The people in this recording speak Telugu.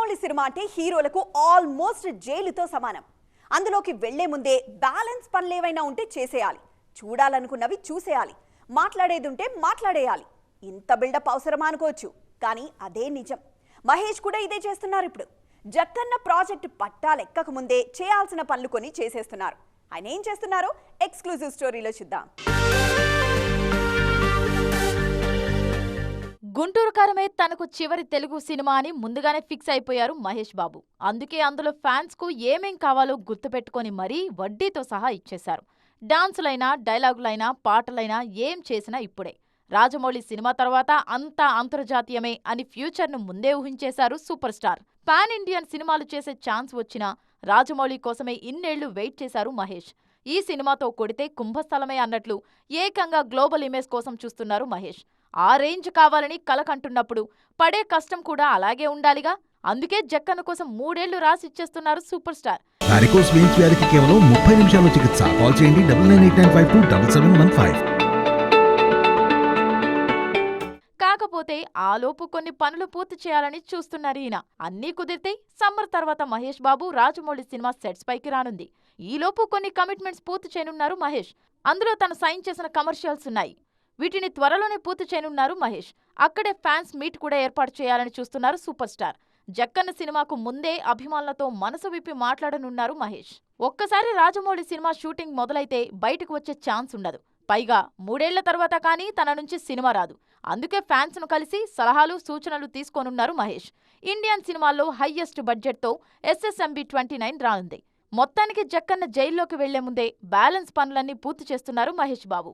రాజమౌళి సినిమా అంటే హీరోలకు ఆల్మోస్ట్ జైలుతో సమానం. అందులోకి వెళ్ళే ముందే బ్యాలెన్స్ పనులేవైనా ఉంటే చేసేయాలి. చూడాలనుకున్నవి చూసేయాలి. మాట్లాడేది ఉంటే మాట్లాడేయాలి. ఇంత బిల్డప్ అవసరమా అనుకోవచ్చు కానీ అదే నిజం. మహేష్ కూడా ఇదే చేస్తున్నారు ఇప్పుడు. జక్కన్న ప్రాజెక్ట్ పట్టాలెక్కక ముందే చేయాల్సిన పనులు కొని చేసేస్తున్నారు. ఆయన ఏం చేస్తున్నారో ఎక్స్క్లూజివ్ స్టోరీలో చూద్దాం. గుంటూరు కారమే తనకు చివరి తెలుగు సినిమా అని ముందుగానే ఫిక్స్ అయిపోయారు మహేష్ బాబు. అందుకే అందులో ఫ్యాన్స్కు ఏమేం కావాలో గుర్తుపెట్టుకొని మరీ వడ్డీతో సహా ఇచ్చేశారు. డాన్సులైనా డైలాగులైనా పాటలైనా ఏం చేసినా ఇప్పుడే. రాజమౌళి సినిమా తర్వాత అంతా అంతర్జాతీయమే అని ఫ్యూచర్ను ముందే ఊహించేశారు సూపర్ స్టార్. పాన్ ఇండియన్ సినిమాలు చేసే ఛాన్స్ వచ్చినా రాజమౌళి కోసమే ఇన్నేళ్ళు వెయిట్ చేశారు మహేష్. ఈ సినిమాతో కొడితే కుంభస్థలమే అన్నట్లు ఏకంగా గ్లోబల్ ఇమేజ్ కోసం చూస్తున్నారు మహేష్. ఆ రేంజ్ కావాలని కలకంటున్నప్పుడు పడే కష్టం కూడా అలాగే ఉండాలిగా. అందుకే జక్కన్న కోసం మూడేళ్ళు రాసిచ్చేస్తున్నారు సూపర్ స్టార్. వారికోస్ వెయిన్స్ వ్యాధికి కేవలం ముప్పై నిమిషాల్లో చికిత్స. కాల్ చేయండి double nine eight nine five two double seven one five. కాకపోతే ఆలోపు కొన్ని పనులు పూర్తి చేయాలని చూస్తున్నారు ఈయన. అన్నీ కుదిరితే సమ్మర్ తర్వాత మహేష్ బాబు రాజమౌళి సినిమా సెట్స్ పైకి రానుంది. ఈలోపు కొన్ని కమిట్మెంట్స్ పూర్తి చేయనున్నారు మహేష్. అందులో తను సైన్ చేసిన కమర్షియల్స్ ఉన్నాయి. వీటిని త్వరలోనే పూర్తి చేయనున్నారు మహేష్. అక్కడే ఫ్యాన్స్ మీట్ కూడా ఏర్పాటు చేయాలని చూస్తున్నారు సూపర్ స్టార్. జక్కన్న సినిమాకు ముందే అభిమానులతో మనసు విప్పి మాట్లాడనున్నారు మహేష్. ఒక్కసారి రాజమౌళి సినిమా షూటింగ్ మొదలైతే బయటకు వచ్చే ఛాన్స్ ఉండదు. పైగా మూడేళ్ళ తర్వాత కానీ తన నుంచి సినిమా రాదు. అందుకే ఫ్యాన్స్ను కలిసి సలహాలు సూచనలు తీసుకోనున్నారు మహేష్. ఇండియన్ సినిమాల్లో హయ్యెస్ట్ బడ్జెట్తో ఎస్ఎస్ఎంబి ట్వంటీ నైన్ రానుంది. మొత్తానికి జక్కన్న జైల్లోకి వెళ్ళే ముందే బ్యాలెన్స్ పనులన్నీ పూర్తి చేస్తున్నారు మహేష్ బాబు.